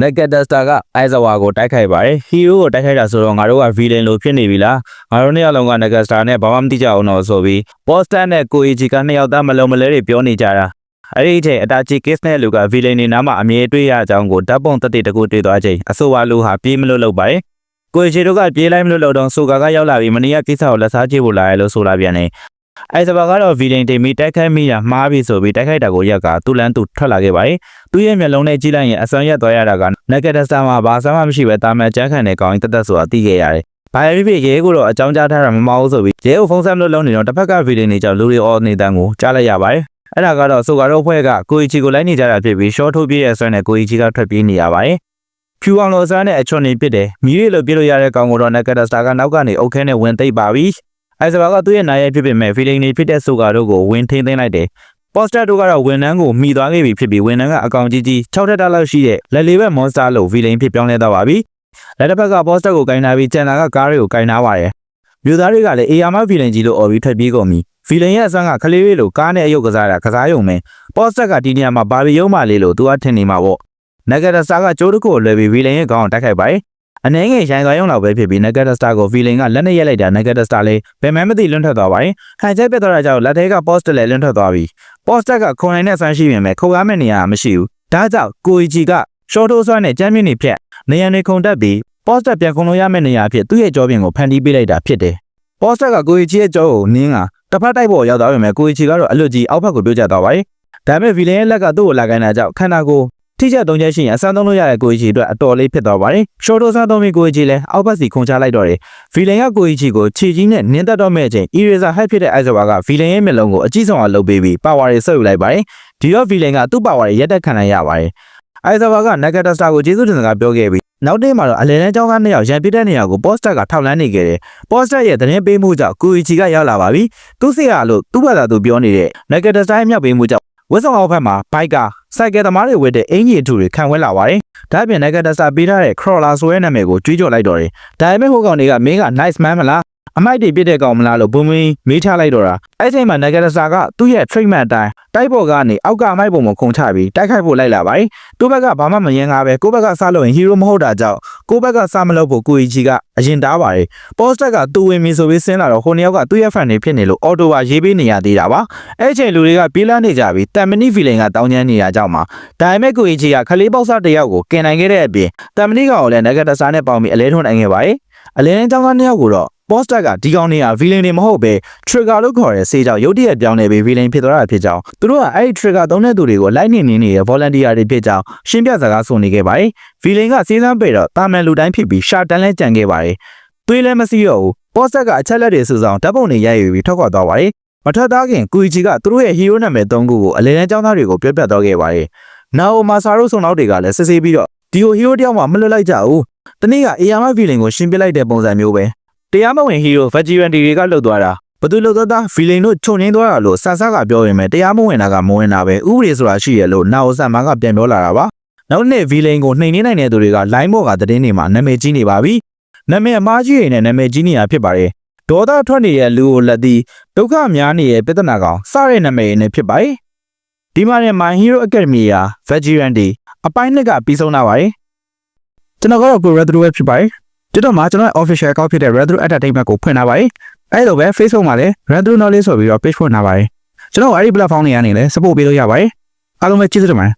Nagataster က Aizawa ကိုတိုက်ခိုက်ပါတယ်။ Hero ကိုတိုက်ခိုက်တာဆိုတော့ငါတို့က villain လို့ဖြစ်နေပြီလား။ငါတို့နှစ်ယောက်လုံးက Nagataster နဲ့ဘာမှမသိကြအောင်တော့ဆိုပြီး Poster နဲ့ Koichi ကနှစ်ယောက်သားမလုံးမလဲတွေပြောနေကြတာ။အဲ့ဒီအချိန်အတာချီ Kiss နဲ့လူက villain တွေနားမှာအမြဲတွေ့ရအကြောင်းကိုဓာတ်ပုံတက်တဲ့တကူတွေ့သွားချိန်အဆိုပါလူဟာပြေးမလို့လုပ်ပါတယ်။ကိုချီတို့ကပြေးလိုက်မလို့လုပ်တော့ဆိုကာကရောက်လာပြီးမနီးရကိစ္စကိုလက်စားကြည့်ဖို့လာရလို့ဆိုလာပြန်တယ်။ အဲစပါကတော့ villain တင်ပြီးတိုက်ခိုက်မိတာမှားပြီဆိုပြီးတိုက်ခိုက်တာကိုရက်ကသူ့လန်းသူထွက်လာခဲ့ပါတယ်။သူ့ရဲ့မျက်လုံးနဲ့ကြည့်လိုက်ရင်အစွမ်းရက်သွားရတာက Nagataster မှာဘာမှမရှိပဲတာမန်ကြမ်းခံတဲ့ကောင်းရင်တက်တက်ဆိုတာသိခဲ့ရတယ်။ဘာဖြစ်ဖြစ်ရဲကိုတော့အကြောင်းကြားထားတာမမဟုတ်ဆိုပြီးရဲကိုဖုန်းဆက်မလို့လုံးနေတော့တစ်ဖက်က villain တွေကြောင့်လူတွေအော်နေတန်းကိုကြားလိုက်ရပါတယ်။အဲ့ဒါကတော့ဆိုကတော့ဖွဲ့ကကိုအီချီကိုလိုက်နေကြတာဖြစ်ပြီး short ထုတ်ပြည့်ရဲ့အစွမ်းနဲ့ကိုအီချီကထွက်ပြေးနေရပါတယ်။ဖြူအောင်လို့စားနဲ့အချွန်နေပစ်တယ်။မီးရီလိုပြစ်လို့ရတဲ့ကောင်ကိုတော့ Nagataster ကနောက်ကနေအုတ်ခဲနဲ့ဝင်သိပ်ပါပြီ။ အဲစပါကသူ့ရဲ့နားရဲဖြစ်ပေမဲ့ feeling တွေဖြစ်တဲ့ဆိုကာတို့ကိုဝင်ထိန်းသိမ်းလိုက်တယ်။ poster တို့ကတော့ဝန်ထမ်းကိုမိသွားခဲ့ပြီဖြစ်ပြီးဝန်ထမ်းကအကောင်ကြီးကြီး6တက်တာလောက်ရှိတဲ့လက်လေးဘက် monster လို့ villain ဖြစ်ပြောင်းလဲသွားပါပြီ။လက်တစ်ဖက်က poster ကိုကင်ထားပြီးကျန်တာကကားတွေကိုကင်ထားပါတယ်။မြို့သားတွေကလည်း AR မ villain ကြီးလို့អော်ပြီးထွက်ပြေးကုန်ပြီ။ villain ရဲ့အဆန်းကခလေးလေးလိုကားနဲ့အယုတ်ကစားတာကစားရုံပဲ။ poster ကဒီနေရာမှာဘာဘီယုံမလေးလို့သူကထင်နေမှာပေါ့။ Nagataster ကကျိုးတစ်ခုကိုလွယ်ပြီး villain ရဲ့ခေါင်းကိုတိုက်ခိုက်ပါတယ်။ အနေငယ်ရိုင်းသွားရုံလောက်ပဲဖြစ်ပြီး Nagataster ကို villain ကလက်နဲ့ရက်လိုက်တာ Nagataster လေးဘယ်မှမသိလွန့်ထွက်သွားပါတယ်။ဟန်ချက်ပြတ်သွားတာကြောင့်လက်ထဲက poster လည်းလွန့်ထွက်သွားပြီ။ poster ကခုံနိုင်တဲ့ဆန်းရှိပြင်မဲ့ခုံရမယ့်နေရာမရှိဘူး။ဒါကြောင့်ကိုအီချီက short ထိုးဆွမ်းနဲ့ကြမ်းမြင့်နေဖြတ်နေရန်တွေခုံတက်ပြီး poster ပြန်ခုံလို့ရမယ့်နေရာအဖြစ်သူ့ရဲ့ကြောပြင်ကိုဖန်တီးပေးလိုက်တာဖြစ်တယ်။ poster ကကိုအီချီရဲ့ကြောကိုနင်းကတစ်ဖက်တိုက်ပေါ်ရောက်သွားပြင်မဲ့ကိုအီချီကတော့အလွတ်ကြီးအောက်ဘက်ကိုပြုတ်ကျသွားပါတယ်။ဒါပေမဲ့ villain ရဲ့လက်ကသူ့ကိုလာခိုင်းတာကြောင့်ခန္ဓာကိုယ် ထိချက်သုံးချက်ရှိရင်အဆန်းသုံးလို့ရတဲ့ကိုအီချီအတွက်အတော်လေးဖြစ်သွားပါတယ်။ short ထိုးဆန်းသုံးပြီးကိုအီချီလည်းအောက်ဘက်စီခုံချလိုက်တော့တယ်။ villain ကကိုအီချီကိုခြေကြီးနဲ့နင်းတက်တော့မဲ့အချိန် eraser head ဖြစ်တဲ့ Aizawa က villain ရဲ့မျက်လုံးကိုအကြည့်ဆုံးအောင်လုပ်ပေးပြီး power တွေဆုပ်ယူလိုက်ပါတယ်။ဒီတော့ villain ကသူ့ power တွေရက်တက်ခံနိုင်ရပါတယ်။ Aizawa က Nagataster ကိုကျေးဇူးတင်စကားပြောခဲ့ပြီးနောက်နေ့မှာတော့အလဲလန်းကျောင်းသားနှစ်ယောက်ရန်ပစ်တဲ့နေရာကို poster ကထောက်လန်းနေခဲ့တယ်။ poster ရဲ့သတင်းပေးမှုကြောင့်ကိုအီချီကရောက်လာပါပြီ။သူ့စီရလို့သူ့ဘာသာသူပြောနေတဲ့ Nagataster ရဲ့မြောက်ပေးမှုကြောင့် ဝက်ဆောင်အောက်ဘက်မှာဘိုက်ကစိုက်ကယ်သမားတွေဝတ်တဲ့အင်ကြီးအထူတွေခံဝဲလာပါတယ်။ဒါ့အပြင် Nagataster ပေးထားတဲ့ crawler ဆိုတဲ့နာမည်ကိုကြွေးကြော်လိုက်တော့တယ်။ဒါပေမဲ့ဟိုကောင်တွေကမင်းက nice man မလား အမိုက်တွေပြစ်တဲ့ကောင်မလားလို့ဘုံမင်းမေးချလိုက်တော့တာအဲ့ချိန်မှာ Nagataster ကသူ့ရဲ့ treatment အတိုင်းတိုက်ပေါ်ကနေအောက်ကအမိုက်ပုံကိုခုန်ချပြီးတိုက်ခိုက်ဖို့လိုက်လာပါတယ်။သူ့ဘက်ကဘာမှမရင်ကားပဲကိုယ့်ဘက်ကစလို့ရင် hero မဟုတ်တာကြောင့်ကိုယ့်ဘက်ကစမလို့ဖို့ကိုအီချီကအရင်တားပါတယ်။ poster ကသူ့ဝင်ပြီဆိုပြီးဆင်းလာတော့ဟိုနှစ်ယောက်ကသူ့ရဲ့ fan တွေဖြစ်နေလို့ auto ပါရေးပေးနေရသေးတာပါ။အဲ့ချိန်လူတွေကပြေးလာနေကြပြီးတမ်မနီ feeling ကတောင်းကျမ်းနေတာကြောင့်ပါ။ဒါပေမဲ့ကိုအီချီကခလေးပေါက်စားတစ်ယောက်ကိုကင်နိုင်ခဲ့တဲ့အပြင်တမ်မနီကောင်ကိုလည်း Nagataster နဲ့ပေါင်းပြီးအလဲထွန်းနိုင်ခဲ့ပါတယ်။အလဲနဲ့ចောင်းသားနှစ်ယောက်ကိုတော့ poster ကဒီကောင်တွေက villain တွေမဟုတ်ပဲ trigger လို့ခေါ်တဲ့စေးကြောင့်ရုတ်တရက်ပြောင်းနေပြီး villain ဖြစ်သွားတာဖြစ်ကြောင်းသူတို့ကအဲ့ဒီ trigger သုံးတဲ့သူတွေကိုလိုက်နေနေနေတဲ့ volunteer တွေဖြစ်ကြောင်းရှင်းပြစကားဆိုနေခဲ့ပါတယ်။ villain ကစေးစမ်းပေတော့တာမန်လူတိုင်းဖြစ်ပြီးရှာတန်းလဲကြံခဲ့ပါတယ်။သွေးလည်းမစီးတော့ဘူး poster ကအချက်လက်တွေစုဆောင်ဓာတ်ပုံတွေရိုက်ယူပြီးထွက်ခွာသွားပါတယ်။မထွက်သားခင်ကူအီချီကသူတို့ရဲ့ hero နာမည်၃ခုကိုအလဲတန်းចောင်းသားတွေကိုပြောပြတော့ခဲ့ပါတယ်။နာအိုမာဆာရိုဆုံနောက်တွေကလည်းစစ်ဆေးပြီးတော့ဒီကို hero တယောက်မှမလွတ်လိုက်ကြဘူး။တနေ့က AR villain ကိုရှင်းပြလိုက်တဲ့ပုံစံမျိုးပဲ။ တရားမဝင်ဟီးရို Vegetarian တွေကလှုပ်သွားတာဘသူလှုပ်သွားတာ feeling တို့ခြုံငင်းသွားတာလို့ဆန်ဆာကပြောရင်ပဲတရားမဝင်တာကမဝင်တာပဲဥပဒေဆိုတာရှိရလို့နာအိုဆန်မာကပြန်ပြောလာတာပါနောက်နေ့ villain ကိုနှိမ်နှင်းနိုင်တဲ့သူတွေက line ဘော့ကသတင်းတွေမှာနာမည်ကြီးနေပါပြီနာမည်အမားကြီးတွေနဲ့နာမည်ကြီးနေတာဖြစ်ပါတယ်ဒေါသထွက်နေတဲ့လူကိုလက်သည်ဒုက္ခများနေတဲ့ပြဿနာကောင်စတဲ့နာမည်နဲ့ဖြစ်ပါတယ်ဒီမှာနဲ့ My Hero Academy ရာ Vegetarian တွေအပိုင်းနှစ်ကပြီးဆုံးလာပါတယ်ကျွန်တော်ကတော့ကိုရတူပဲဖြစ်ပါတယ် ကျွန်တော်မှာကျွန်တော်ရဲ့ official account ဖြစ်တဲ့ Retro Entertainment ကိုဖွင့်ထားပါတယ်အဲ့လိုပဲ Facebook မှာလည်း Retro Knowledge ဆိုပြီးတော့ page ဖွင့်ထားပါတယ်ကျွန်တော်အဲ့ဒီ platform တွေကနေလည်း support ပေးလို့ရပါတယ်အားလုံးပဲကျေးဇူးတင်ပါတယ်